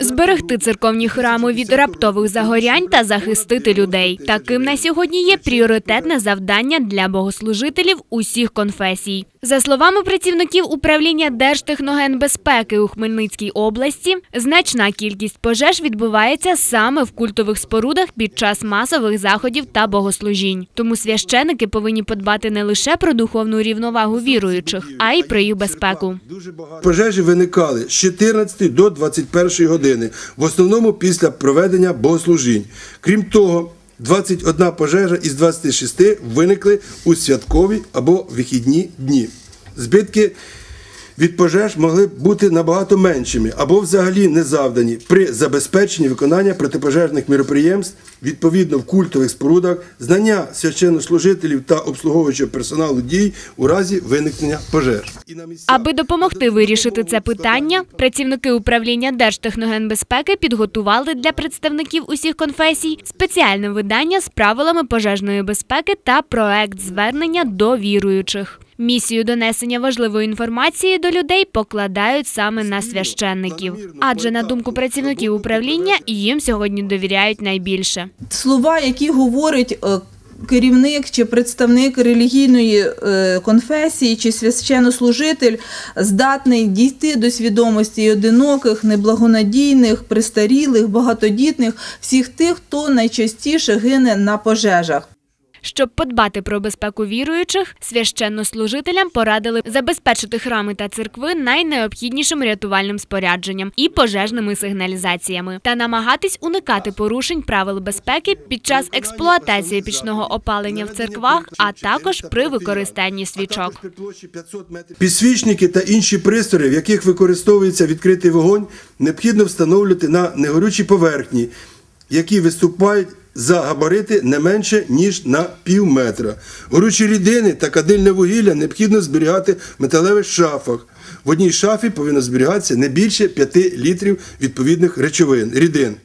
Зберегти церковні храми від раптових загорянь та захистити людей. Таким на сьогодні є пріоритетне завдання для богослужителів усіх конфесій. За словами працівників управління Держтехногенбезпеки у Хмельницькій області, значна кількість пожеж відбувається саме в культових спорудах під час масових заходів та богослужінь. Тому священики повинні подбати не лише про духовну рівновагу віруючих, а й про їх безпеку. Пожежі виникали з 14 до 21 години, в основному після проведення богослужінь. Крім того, 21 пожежа із 26 виникли у святкові або вихідні дні. Збитки від пожеж могли б бути набагато меншими або взагалі не завдані при забезпеченні виконання протипожежних міроприємств відповідно в культових спорудах, знання священнослужителів та обслуговуючого персоналу дій у разі виникнення пожеж. Аби допомогти вирішити це питання, працівники управління Держтехногенбезпеки підготували для представників усіх конфесій спеціальне видання з правилами пожежної безпеки та проект звернення до віруючих. Місію донесення важливої інформації до людей покладають саме на священників, адже на думку працівників управління їм сьогодні довіряють найбільше. слова, які говорить е, керівник чи представник релігійної е, конфесії чи священнослужитель, здатний дійти до свідомості одиноких, неблагонадійних, престарілих, багатодітних, всіх тих, хто найчастіше гине на пожежах. Щоб подбати про безпеку віруючих, священнослужителям порадили забезпечити храми та церкви найнеобхіднішим рятувальним спорядженням і пожежними сигналізаціями та намагатись уникати порушень правил безпеки під час експлуатації пічного опалення в церквах, а також при використанні свічок. Підсвічники та інші пристрої, в яких використовується відкритий вогонь, необхідно встановлювати на негорючій поверхні, які виступають за габарити не менше ніж на пів метра. Горючі рідини та кадильне вугілля необхідно зберігати в металевих шафах. В одній шафі повинно зберігатися не більше 5 літрів відповідних речовин рідин.